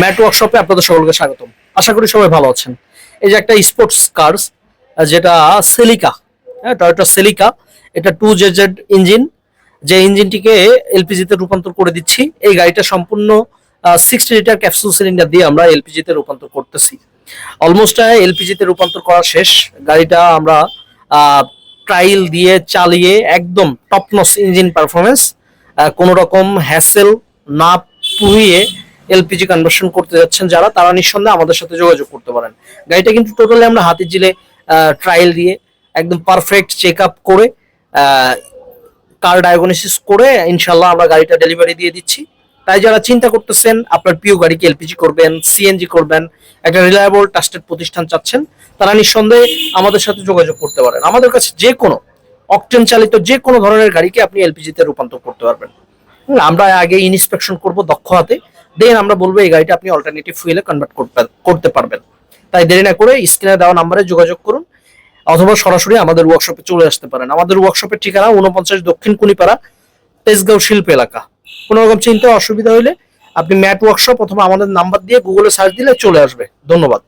Mat ওয়ার্কশপে আপনাদের সকলকে স্বাগতম। আশা করি সবাই ভালো আছেন। এই যে একটা স্পোর্টস কার্স যেটা সেলিকা হ্যাঁ টয়োটা সেলিকা এটা টু জেজেড ইঞ্জিন যে ইঞ্জিনটিকে এলপিজিতে রূপান্তর করে দিচ্ছি। এই গাড়িটা সম্পূর্ণ সিক্সটি লিটার ক্যাপসুল সিলিন্ডার দিয়ে আমরা এলপিজিতে রূপান্তর করতেছি। অলমোস্ট এলপিজিতে রূপান্তর করা শেষ। গাড়িটা আমরা ট্রায়াল দিয়ে চালিয়ে একদম টপনস ইঞ্জিন পারফরমেন্স কোনো রকম হ্যাসেল না পুহিয়ে এলপিজি কনভার্সন করতে যাচ্ছেন যারা, তারা নিঃসন্দেহে আমাদের সাথে যোগাযোগ করতে পারেন। গাড়িটা কিন্তু টোটালি আমরা হাতির জিলে ট্রায়াল দিয়ে একদম পারফেক্ট চেক আপ করে কার ডায়াগনোসিস করে ইনশাল্লাহ আমরা গাড়িটা ডেলিভারি দিয়ে দিচ্ছি। তাই যারা চিন্তা করতেছেন, আপনার প্রিয় গাড়িকে এলপিজি করবেন সিএনজি করবেন, একটা রিলায়েবল ট্রাস্টেড প্রতিষ্ঠান চাচ্ছেন, তারা নিঃসন্দেহে আমাদের সাথে যোগাযোগ করতে পারেন। আমাদের কাছে যে কোনো অকটেন চালিত যে কোনো ধরনের গাড়িকে আপনি এলপিজিতে রূপান্তর করতে পারবেন। আমরা আগে ইন্সপেকশন করব দক্ষ হাতে। দেন আমরা বলব এই গাড়িটা আপনি অল্টারনেটিভ ফুয়েলে কনভার্ট করতে পারবেন। তাই দেরি না করে স্ক্রিনে দেওয়া নাম্বারে যোগাযোগ করুন, অথবা সরাসরি আমাদের ওয়ার্কশপে চলে আসতে পারেন। আমাদের ওয়ার্কশপের ঠিকানা উনপঞ্চাশ দক্ষিণ কুনিপাড়া, তেজগাঁও শিল্প এলাকা। কোনো রকম চিন্তা অসুবিধা হলে আপনি ম্যাট ওয়ার্কশপ অথবা আমাদের নাম্বার দিয়ে গুগলে সার্চ দিলে চলে আসবে। ধন্যবাদ।